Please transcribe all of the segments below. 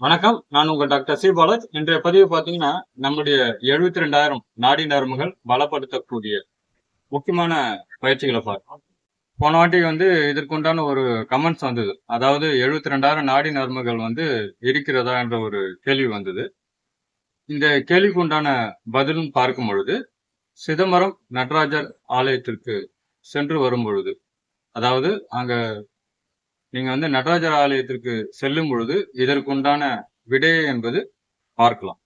வணக்கம். நான் உங்கள் டாக்டர் சி பாலாஜ். இன்றைய பதிவு பார்த்தீங்கன்னா நம்முடைய எழுபத்தி ரெண்டாயிரம் நாடி நரம்புகள் பலப்படுத்தக்கூடிய முக்கியமான பயிற்சிகளை பார்க்கலாம் போன வாட்டி வந்து இதற்குண்டான ஒரு கமெண்ட்ஸ் வந்தது. அதாவது எழுபத்தி ரெண்டாயிரம் நாடி நரம்புகள் வந்து இருக்கிறதா என்ற ஒரு கேள்வி வந்தது. இந்த கேள்விக்கு உண்டான பதிலும் பார்க்கும் பொழுது சிதம்பரம் நடராஜர் ஆலயத்திற்கு சென்று வரும் பொழுது அதாவது அங்க நீங்க வந்து நடராஜர் ஆலயத்திற்கு செல்லும் பொழுது இதற்குண்டான விடையை என்பது பார்க்கலாம்.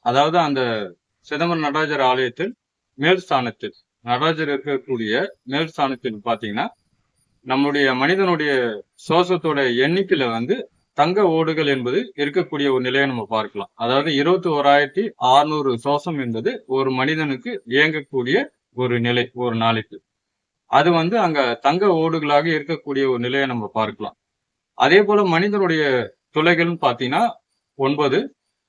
அதாவது அந்த சிதம்பரம் நடராஜர் ஆலயத்தில் மேல் ஸ்தானத்தில் நடராஜர் இருக்கக்கூடிய மேல் ஸ்தானத்தில் நம்முடைய மனிதனுடைய சுவாசத்தோட எண்ணிக்கையில வந்து தங்க ஓடுகள் என்பது இருக்கக்கூடிய ஒரு நிலையை நம்ம பார்க்கலாம். அதாவது இருபத்தி ஓராயிரத்தி அறுநூறு சுவாசம் என்பது ஒரு மனிதனுக்கு இயங்கக்கூடிய ஒரு நிலை ஒரு நாளைக்கு. அது வந்து அங்க தங்க ஓடுகளாக இருக்கக்கூடிய ஒரு நிலையை நம்ம பார்க்கலாம். அதே போல மனிதனுடைய துளைகள்னு பார்த்தீங்கன்னா ஒன்பது.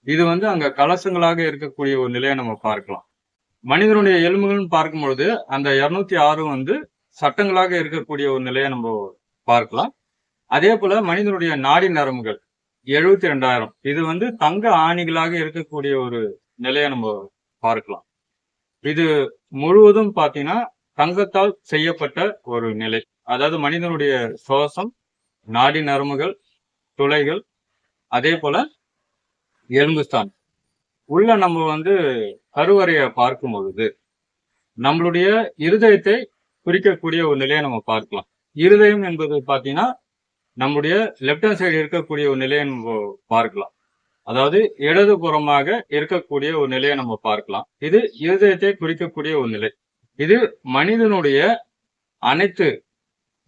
இது வந்து அங்க கலசங்களாக இருக்கக்கூடிய ஒரு நிலையை நம்ம பார்க்கலாம். மனிதனுடைய எலும்புகள்னு பார்க்கும் பொழுது அந்த இருநூத்தி ஆறு வந்து சட்டங்களாக இருக்கக்கூடிய ஒரு நிலையை நம்ம பார்க்கலாம். அதே போல மனிதனுடைய நாடி நரம்புகள் எழுபத்தி ரெண்டாயிரம் இது வந்து தங்க ஆணிகளாக இருக்கக்கூடிய ஒரு நிலையை நம்ம பார்க்கலாம். இது முழுவதும் பார்த்தீங்கன்னா தங்கத்தால் செய்யப்பட்ட ஒரு நிலை. அதாவது மனிதனுடைய சுவாசம் நாடி நரம்புகள் துளைகள் அதே போல எலும்புஸ்தான் உள்ள நம்ம வந்து கருவறையை பார்க்கும் பொழுது நம்மளுடைய இருதயத்தை குறிக்கக்கூடிய ஒரு நிலையை நம்ம பார்க்கலாம். இருதயம் என்பது பார்த்தீங்கன்னா நம்முடைய லெப்ட் ஹேண்ட் சைடு இருக்கக்கூடிய ஒரு நிலையை நம்ம பார்க்கலாம். அதாவது இடதுபுறமாக இருக்கக்கூடிய ஒரு நிலையை நம்ம பார்க்கலாம். இது இருதயத்தை குறிக்கக்கூடிய ஒரு நிலை. இது மனிதனுடைய அனைத்து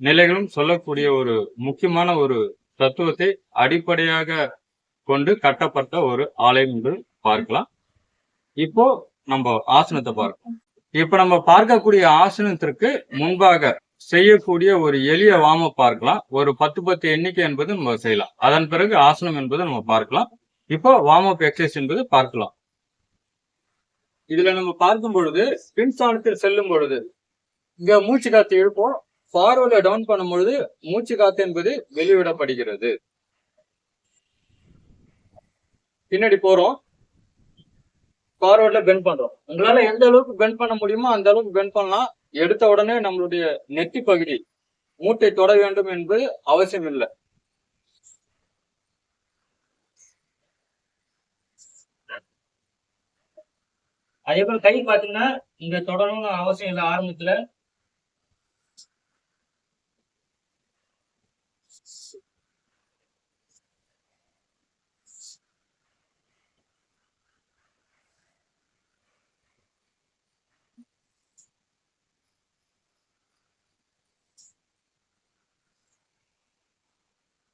நிலைகளும் சொல்லக்கூடிய ஒரு முக்கியமான ஒரு தத்துவத்தை அடிப்படையாக கொண்டு கட்டப்பட்ட ஒரு ஆலயம் என்று பார்க்கலாம். இப்போ நம்ம ஆசனத்தை பார்க்கலாம் இப்ப நம்ம பார்க்கக்கூடிய ஆசனத்திற்கு முன்பாக செய்யக்கூடிய ஒரு எளிய வாம பார்க்கலாம். ஒரு பத்து பத்து எண்ணிக்கை என்பது நம்ம செய்யலாம். அதன் பிறகு ஆசனம் என்பது நம்ம பார்க்கலாம். இப்போ வார்ம் அப் எக்ஸசைஸ் என்பது பார்க்கலாம். இதுல நம்ம பார்க்கும் பொழுது பின்சாணத்தில் செல்லும் பொழுது இங்க மூச்சு காத்து இழுப்போம். ஃபார்வர்ட்ல டவுன் பண்ணும் பொழுது மூச்சு காத்து என்பது வெளிவிடப்படுகிறது. பின்னாடி போறோம். ஃபார்வர்ட்ல பெண்ட் பண்றோம். உங்களால எந்த அளவுக்கு பெண்ட் பண்ண முடியுமோ அந்த அளவுக்கு பெண்ட் பண்ணலாம். எடுத்த உடனே நம்மளுடைய நெத்தி பகுதி மூட்டை தொட வேண்டும் என்பது அவசியம் இல்லை அதே போல கை பாத்தீங்கன்னா இங்க தொடரணும்னு அவசியம் இல்லை ஆரம்பத்துல.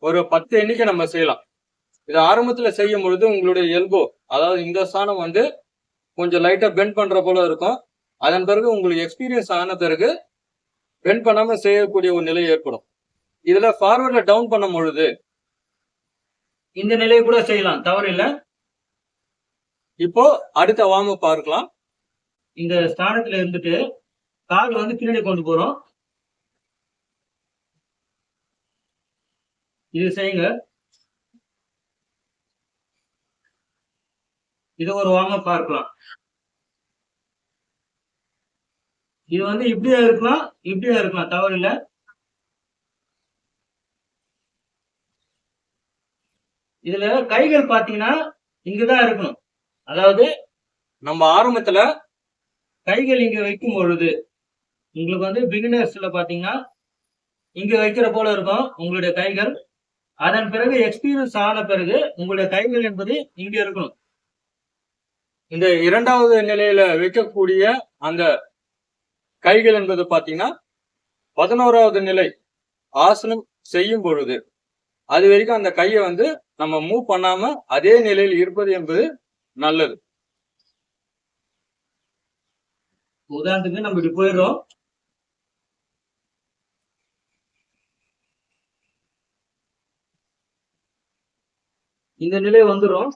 ஒரு பத்து எண்ணிக்கை நம்ம செய்யலாம். இது ஆரம்பத்துல செய்யும் பொழுது உங்களுடைய எல்போ அதாவது இந்த ஸ்தானம் வந்து கொஞ்சம் லைட்டா பெண்ட் பண்ற போல இருக்கும். அதன் பிறகு உங்களுக்கு எக்ஸ்பீரியன்ஸ் ஆன பிறகு பெண்ட் பண்ணாம செய்யக்கூடிய ஒரு நிலை ஏற்படும். இதுல ஃபார்வர்ட்ல டவுன் பண்ணும் பொழுது இந்த நிலையை கூட செய்யலாம். தவறு இல்லை. இப்போ அடுத்த வார்ம் பார்க்கலாம். இந்த ஸ்தானத்துல இருந்துட்டு கால் வந்து பின்னாடி கொண்டு போறோம். இது செய்யுங்க. இது ஒரு வாங்க பார்க்கலாம். இது வந்து இப்படியா இருக்கலாம் இப்படியா இருக்கலாம் தவறு இல்ல. இதுல கைகள் பாத்தீங்கன்னா இங்கதான் இருக்கணும். அதாவது நம்ம ஆரம்பத்துல கைகள் இங்க வைக்கும் பொழுது உங்களுக்கு வந்து பிகினர்ஸ்ல பாத்தீங்கன்னா இங்க வைக்கிற போல இருக்கும் உங்களுடைய கைகள். அதன் பிறகு எக்ஸ்பீரியன்ஸ் ஆன பிறகு உங்களுடைய கைகள் என்பது இங்க இருக்கணும். இந்த இரண்டாவது நிலையில வைக்கக்கூடிய அந்த கைகள் என்பது பாத்தீங்கன்னா பதினோராவது நிலை ஆசனம் செய்யும் பொழுது அது வரைக்கும் அந்த கையை வந்து நம்ம மூவ் பண்ணாம அதே நிலையில் இருப்பது என்பது நல்லது. உதாரணத்துக்கு நம்ம இப்படி போயிடுறோம். இந்த நிலை வந்துடும்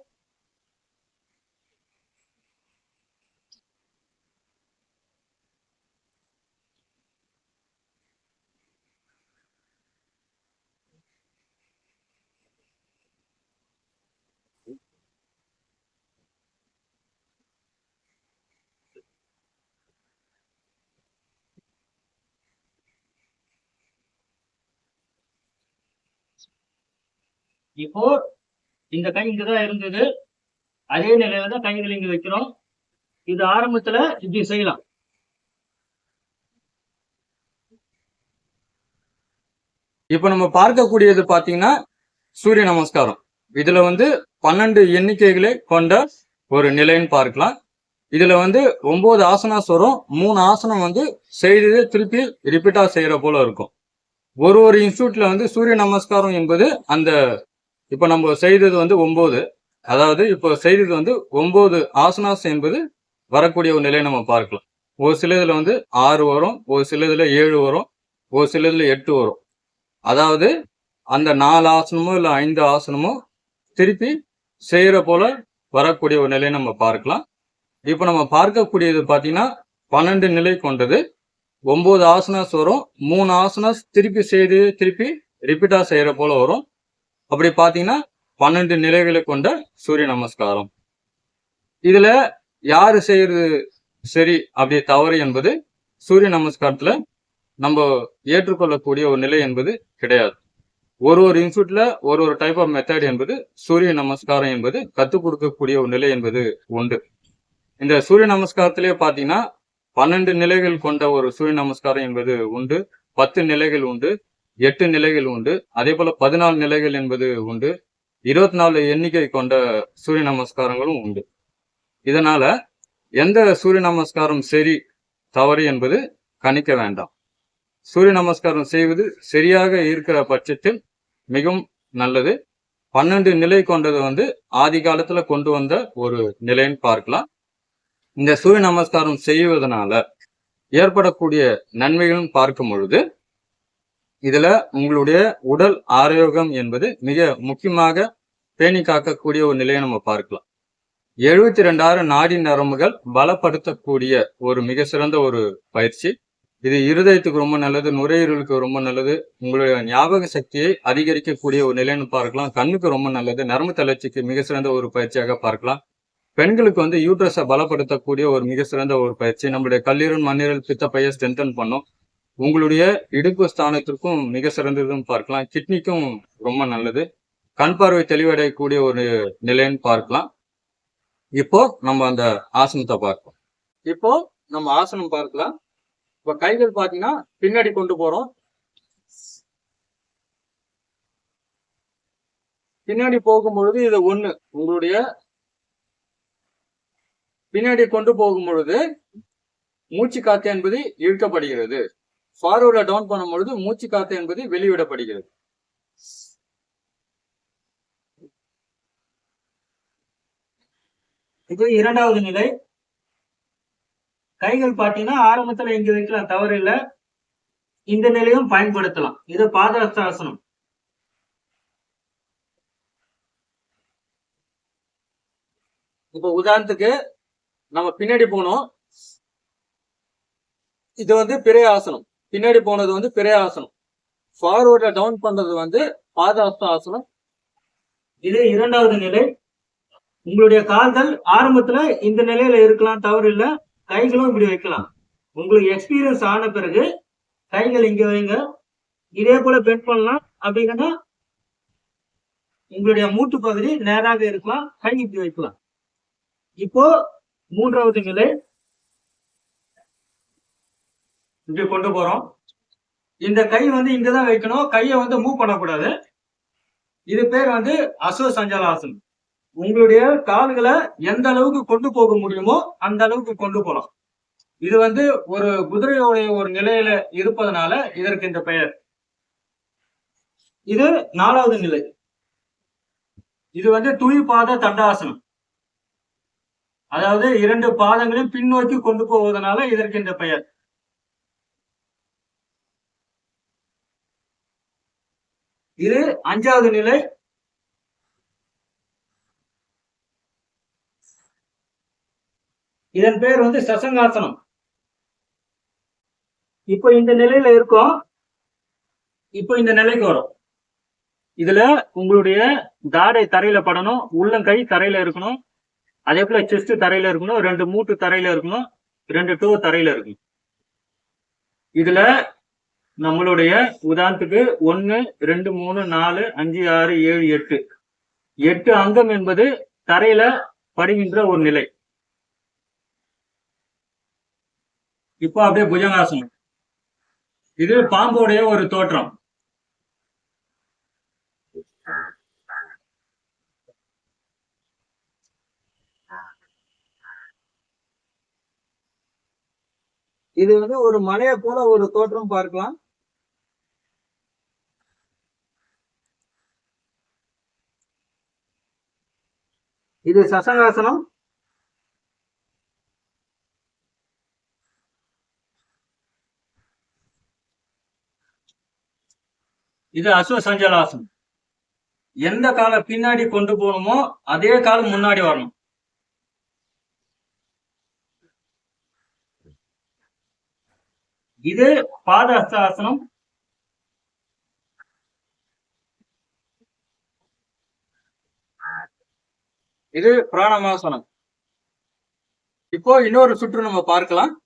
இப்போ இந்த கை இங்கதான் இருந்தது. அதே நிலையில தான் கைகள் இங்க வைக்கிறோம். இது ஆரம்பத்துல இப்படி செய்யலாம். இப்ப நம்ம பார்க்கக்கூடியது பாத்தீங்கன்னா சூரிய நமஸ்காரம். இதுல வந்து பன்னெண்டு எண்ணிக்கைகளை கொண்ட ஒரு நிலைன்னு பார்க்கலாம். இதுல வந்து ஒன்பது ஆசனாஸ் வரும் மூணு ஆசனம் வந்து செய்தது திருப்பி ரிப்பீட்டா செய்யற போல இருக்கும். ஒரு ஒரு இன்ஸ்டியூட்ல வந்து சூரிய நமஸ்காரம் என்பது அந்த இப்போ நம்ம செய்தது வந்து ஒம்பது. அதாவது இப்போ செய்தது வந்து ஒம்பது ஆசனாஸ் என்பது வரக்கூடிய ஒரு நிலையை நம்ம பார்க்கலாம். ஒரு சில இதில் வந்து ஆறு வரும் ஒரு சில இதில் ஏழு வரும் ஒரு சில இதில் எட்டு வரும். அதாவது அந்த நாலு ஆசனமோ இல்லை ஐந்து ஆசனமோ திருப்பி செய்கிற போல வரக்கூடிய ஒரு நிலையை நம்ம பார்க்கலாம். இப்போ நம்ம பார்க்கக்கூடியது பார்த்தீங்கன்னா பன்னெண்டு நிலை கொண்டது. ஒம்பது ஆசனாஸ் வரும் மூணு ஆசனாஸ் திருப்பி செய்து திருப்பி ரிப்பீட்டாக செய்கிற போல வரும். அப்படி பார்த்தீங்கன்னா பன்னெண்டு நிலைகளை கொண்ட சூரிய நமஸ்காரம். இதுல யாரு செய்யறது சரி அப்படி தவறு என்பது சூரிய நமஸ்காரத்துல நம்ம ஏற்றுக்கொள்ளக்கூடிய ஒரு நிலை என்பது கிடையாது. ஒரு ஒரு இன்ஸ்டியூட்ல ஒரு ஒரு டைப் ஆஃப் மெத்தட் என்பது சூரிய நமஸ்காரம் என்பது கற்றுக் கொடுக்கக்கூடிய ஒரு நிலை என்பது உண்டு. இந்த சூரிய நமஸ்காரத்திலே பாத்தீங்கன்னா பன்னெண்டு நிலைகள் கொண்ட ஒரு சூரிய நமஸ்காரம் என்பது உண்டு பத்து நிலைகள் உண்டு எட்டு நிலைகள் உண்டு. அதே போல பதினாலு நிலைகள் என்பது உண்டு. இருபத்தி நாலு எண்ணிக்கை கொண்ட சூரிய நமஸ்காரங்களும் உண்டு. இதனால எந்த சூரிய நமஸ்காரம் சரி தவறு என்பது கணிக்க வேண்டாம். சூரிய நமஸ்காரம் செய்வது சரியாக இருக்கிற பட்சத்தில் மிகவும் நல்லது. பன்னெண்டு நிலை கொண்டது வந்து ஆதி காலத்துல கொண்டு வந்த ஒரு நிலைன்னு பார்க்கலாம். இந்த சூரிய நமஸ்காரம் செய்வதனால ஏற்படக்கூடிய நன்மைகளும் பார்க்கும் பொழுது இதுல உங்களுடைய உடல் ஆரோக்கியம் என்பது மிக முக்கியமாக பேணி காக்கக்கூடிய ஒரு நிலையை நம்ம பார்க்கலாம். எழுபத்தி ரெண்டாயிரம் நாடி நரம்புகள் பலப்படுத்தக்கூடிய ஒரு மிக சிறந்த ஒரு பயிற்சி. இது இருதயத்துக்கு ரொம்ப நல்லது நுரையீரலுக்கு ரொம்ப நல்லது உங்களுடைய ஞாபக சக்தியை அதிகரிக்கக்கூடிய ஒரு நிலைன்னு பார்க்கலாம். கண்ணுக்கு ரொம்ப நல்லது நரம்பு தளர்ச்சிக்கு மிக சிறந்த ஒரு பயிற்சியாக பார்க்கலாம். பெண்களுக்கு வந்து யூட்ரஸை பலப்படுத்தக்கூடிய ஒரு மிக சிறந்த ஒரு பயிற்சி. நம்மளுடைய கல்லீரல் மண்ணீரல் பித்தப்பையை ஸ்ட்ரென்தன் பண்ணும். உங்களுடைய இடுப்பு ஸ்தானத்திற்கும் மிக சிறந்ததுன்னு பார்க்கலாம். கிட்னிக்கும் ரொம்ப நல்லது. கண் பார்வை தெளிவடையக்கூடிய ஒரு நிலைன்னு பார்க்கலாம். இப்போ நம்ம அந்த ஆசனத்தை பார்ப்போம். இப்போ நம்ம ஆசனம் பார்க்கலாம். இப்ப கைகள் பார்த்தீங்கன்னா பின்னாடி கொண்டு போறோம். பின்னாடி போகும் பொழுது இது ஒண்ணு. உங்களுடைய பின்னாடி கொண்டு போகும் பொழுது மூச்சு காத்து என்பது இழுக்கப்படுகிறது. ஃபார்வர்ட்ல டவுன் பண்ணும் பொழுது மூச்சு காத்து என்பது வெளிவிடப்படுகிறது. இது இரண்டாவது நிலை. கைகள் பாத்தீங்கன்னா ஆரம்பத்துல இங்க வைக்கலாம் தவறு இல்ல. இந்த நிலையும் பயன்படுத்தலாம். இது பாதஹஸ்தாசனம் இப்போ உதாரணத்துக்கு நம்ம பின்னாடி போனோம் இது வந்து பிறை ஆசனம் பின்னாடி போனது வந்து பிறை ஆசனம். ஃபார்வர்ட்ல டவுன் பண்றது வந்து பாதஹஸ்த ஆசனம். இது இரண்டாவது நிலை. உங்களுடைய கால்கள் ஆரம்பத்துல இந்த நிலையில இருக்கலாம் தவறு இல்லை. கைகளும் இப்படி வைக்கலாம். உங்களுக்கு எக்ஸ்பீரியன்ஸ் ஆன பிறகு கைகள் இங்க வைங்க. இதே போல பெண்ட் பண்ணலாம். அப்படின்னா உங்களுடைய மூட்டு பகுதி நேராக இருக்கலாம். கை இப்படி வைக்கலாம். இப்போ மூன்றாவது நிலை. இப்படி கொண்டு போறோம். இந்த கை வந்து இங்கதான் வைக்கணும். கையை வந்து மூவ் பண்ணக்கூடாது. இது பேர் வந்து அசோ சஞ்சலாசன் உங்களுடைய கால்களை எந்த அளவுக்கு கொண்டு போக முடியுமோ அந்த அளவுக்கு கொண்டு போகலாம். இது வந்து ஒரு குதிரையோடைய ஒரு நிலையில இருப்பதனால இதற்கு இந்த பெயர். இது நாலாவது நிலை. இது வந்து துணி பாத தண்டாசனம். அதாவது இரண்டு பாதங்களையும் பின்னோக்கி கொண்டு போவதனால இதற்கு இந்த பெயர். இது அஞ்சாவது நிலை. இதன் பேர் வந்து சசங்காசனம். இப்போ இந்த நிலையில இருக்கோம். இப்போ இந்த நிலைக்கு வரும். இதுல உங்களுடைய தாடை தரையில படணும் உள்ளங்கை தரையில இருக்கணும் அதே போல செஸ்ட் தரையில இருக்கணும் ரெண்டு மூட்டு தரையில இருக்கணும் ரெண்டு டோ தரையில இருக்கணும். இதுல நம்மளுடைய உதாரணத்துக்கு ஒன்று ரெண்டு மூணு நாலு அஞ்சு ஆறு ஏழு எட்டு. எட்டு அங்கம் என்பது தரையில படுகின்ற ஒரு நிலை. இப்போ அப்படியே புஜங்காசனம். இது பாம்போடைய ஒரு தோற்றம். இது வந்து ஒரு மலையை போல ஒரு தோற்றம் பார்க்கலாம். இது சசங்காசனம் இது அஸ்வ சஞ்சலாசனம். எந்த காலை பின்னாடி கொண்டு போகணுமோ அதே காலம் முன்னாடி வரணும். இது பாதஹஸ்தாசனம். இது பிராணமாசனம். இப்போ இன்னொரு சுற்று நம்ம பார்க்கலாம்.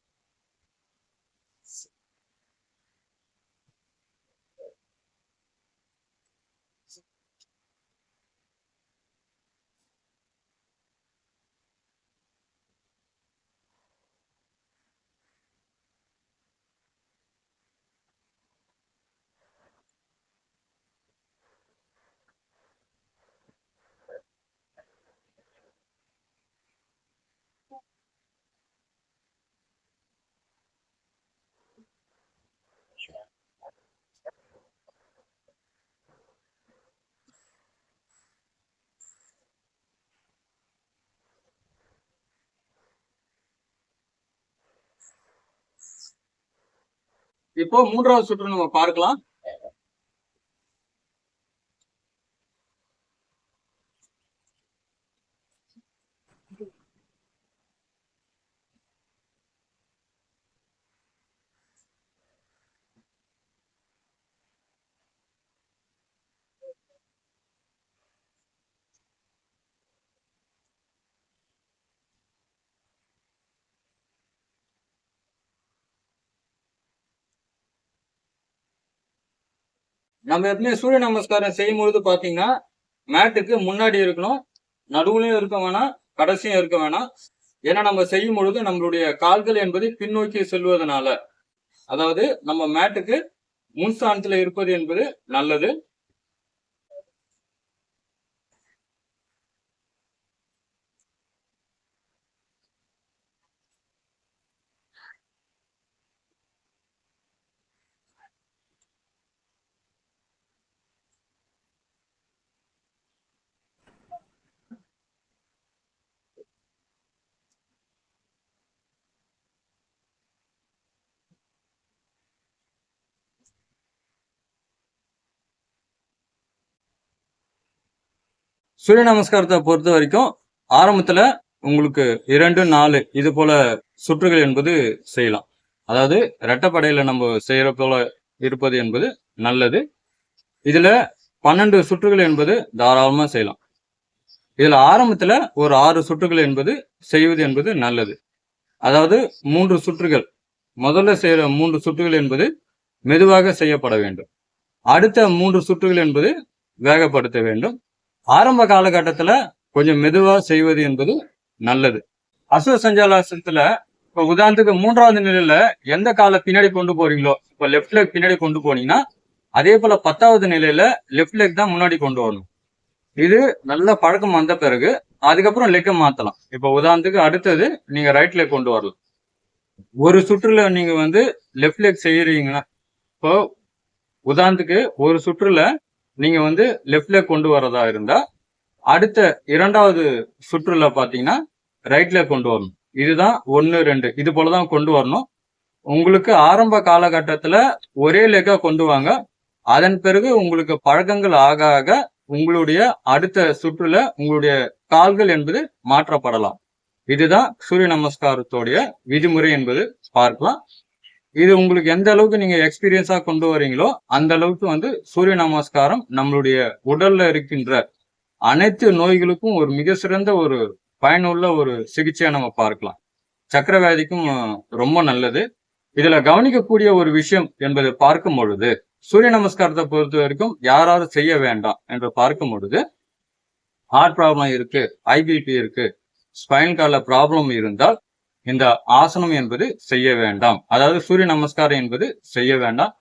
இப்போ மூன்றாவது சுற்று நம்ம பார்க்கலாம். நம்ம எப்பவுமே சூரிய நமஸ்காரம் செய்யும் பொழுது பார்த்தீங்கன்னா மேட்டுக்கு முன்னாடி இருக்கணும் நடுவுலையும் இருக்க வேணாம் கடைசியும் இருக்க வேணாம். ஏன்னா நம்ம செய்யும் பொழுது நம்மளுடைய கால்கள் என்பது பின்னோக்கி செல்வதனால. அதாவது நம்ம மேட்டுக்கு முன்ஸ்தானத்தில் இருப்பது என்பது நல்லது. சூரிய நமஸ்காரத்தை பொறுத்த வரைக்கும் ஆரம்பத்துல உங்களுக்கு இரண்டு நாலு இது போல சுற்றுகள் என்பது செய்யலாம். அதாவது ரெட்டப்படையில நம்ம செய்யற போல இருப்பது என்பது நல்லது. இதுல பன்னெண்டு சுற்றுகள் என்பது தாராளமா செய்யலாம். இதுல ஆரம்பத்துல ஒரு ஆறு சுற்றுகள் என்பது செய்வது என்பது நல்லது. அதாவது மூன்று சுற்றுகள் முதல்ல செய்யற மூன்று சுற்றுகள் என்பது மெதுவாக செய்யப்பட வேண்டும். அடுத்த மூன்று சுற்றுகள் என்பது வேகப்படுத்த வேண்டும். ஆரம்ப காலகட்டத்துல கொஞ்சம் மெதுவா செய்வது என்பது நல்லது. அசுவ சஞ்சாலாசனத்துல இப்போ உதாரணத்துக்கு மூன்றாவது நிலையில எந்த காலை பின்னாடி கொண்டு போறீங்களோ இப்போ லெஃப்ட் லெக் பின்னாடி கொண்டு போனீங்கன்னா அதே போல பத்தாவது நிலையில லெஃப்ட் லெக் தான் முன்னாடி கொண்டு வரணும். இது நல்ல பழக்கம் வந்த பிறகு அதுக்கப்புறம் லெக்கை மாத்தலாம். இப்போ உதாரணத்துக்கு அடுத்தது நீங்க ரைட் லெக் கொண்டு வரலாம். ஒரு சுற்றுல நீங்க வந்து லெஃப்ட் லெக் செய்யறீங்கன்னா இப்போ உதாரணத்துக்கு ஒரு சுற்றுல நீங்க வந்து லெஃப்ட்ல கொண்டு வரதா இருந்தா அடுத்த இரண்டாவது சுற்றுல பாத்தீங்கன்னா ரைட்ல கொண்டு வரணும். இதுதான் ஒன்னு ரெண்டு. இது போலதான் கொண்டு வரணும். உங்களுக்கு ஆரம்ப காலகட்டத்துல ஒரே லெக்கா கொண்டு வாங்க. அதன் பிறகு உங்களுக்கு பழக்கங்கள் ஆக ஆக உங்களுடைய அடுத்த சுற்றுல உங்களுடைய கால்கள் என்பது மாற்றப்படலாம். இதுதான் சூரிய நமஸ்காரத்தோடைய விதிமுறை என்பது. பார்க்கலாம். இது உங்களுக்கு எந்த அளவுக்கு நீங்க எக்ஸ்பீரியன்ஸா கொண்டு வரீங்களோ அந்த அளவுக்கு வந்து சூரிய நமஸ்காரம் நம்மளுடைய உடல்ல இருக்கின்ற அனைத்து நோய்களுக்கும் ஒரு மிக சிறந்த ஒரு பயனுள்ள ஒரு சிகிச்சையா நம்ம பார்க்கலாம். சக்கரவியாதிக்கும் ரொம்ப நல்லது. இதுல கவனிக்கக்கூடிய ஒரு விஷயம் என்பதை பார்க்கும் பொழுது சூரிய நமஸ்காரத்தை பொறுத்த வரைக்கும் யாராவது செய்ய வேண்டாம் என்று பார்க்கும் பொழுது ஹார்ட் ப்ராப்ளம் இருக்கு ஐபிபி இருக்கு ஸ்பைன் கார்ட்ல ப்ராப்ளம் இருந்தால் இந்த ஆசனம் என்பது செய்ய வேண்டாம். அதாவது சூரிய நமஸ்காரம் என்பது செய்ய வேண்டாம்.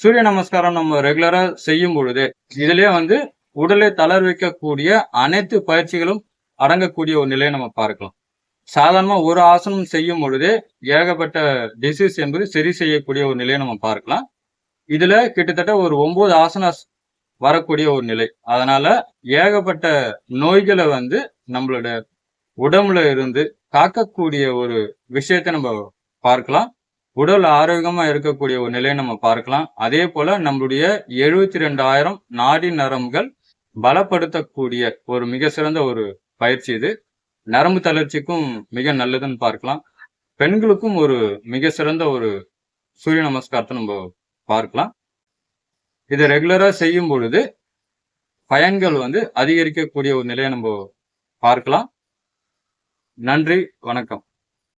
சூரிய நமஸ்காரம் நம்ம ரெகுலரா செய்யும் பொழுது இதுலயே வந்து உடலை தளர் வைக்கக்கூடிய அனைத்து பயிற்சிகளும் அடங்கக்கூடிய ஒரு நிலையை நம்ம பார்க்கலாம். சாதாரணமா ஒரு ஆசனம் செய்யும் பொழுதே ஏகப்பட்ட டிசீஸ் என்பது சரி செய்யக்கூடிய ஒரு நிலையை நம்ம பார்க்கலாம். இதுல கிட்டத்தட்ட ஒரு ஒன்பது ஆசனாஸ் வரக்கூடிய ஒரு நிலை. அதனால ஏகப்பட்ட நோய்களை வந்து நம்மளோட உடம்புல இருந்து காக்கக்கூடிய ஒரு விஷயத்தை நம்ம பார்க்கலாம். உடல் ஆரோக்கியமா இருக்கக்கூடிய ஒரு நிலையை நம்ம பார்க்கலாம். அதே போல நம்மளுடைய எழுபத்தி ரெண்டாயிரம் நாடி நரம்புகள் பலப்படுத்தக்கூடிய ஒரு மிக சிறந்த ஒரு பயிற்சி இது. நரம்பு தளர்ச்சிக்கும் மிக நல்லதுன்னு பார்க்கலாம். பெண்களுக்கும் ஒரு மிக சிறந்த ஒரு சூரிய நமஸ்காரத்தை நம்ம பார்க்கலாம். இதை ரெகுலரா செய்யும் பொழுது பயன்கள் வந்து அதிகரிக்கக்கூடிய ஒரு நிலையை நம்ம பார்க்கலாம். நன்றி வணக்கம்.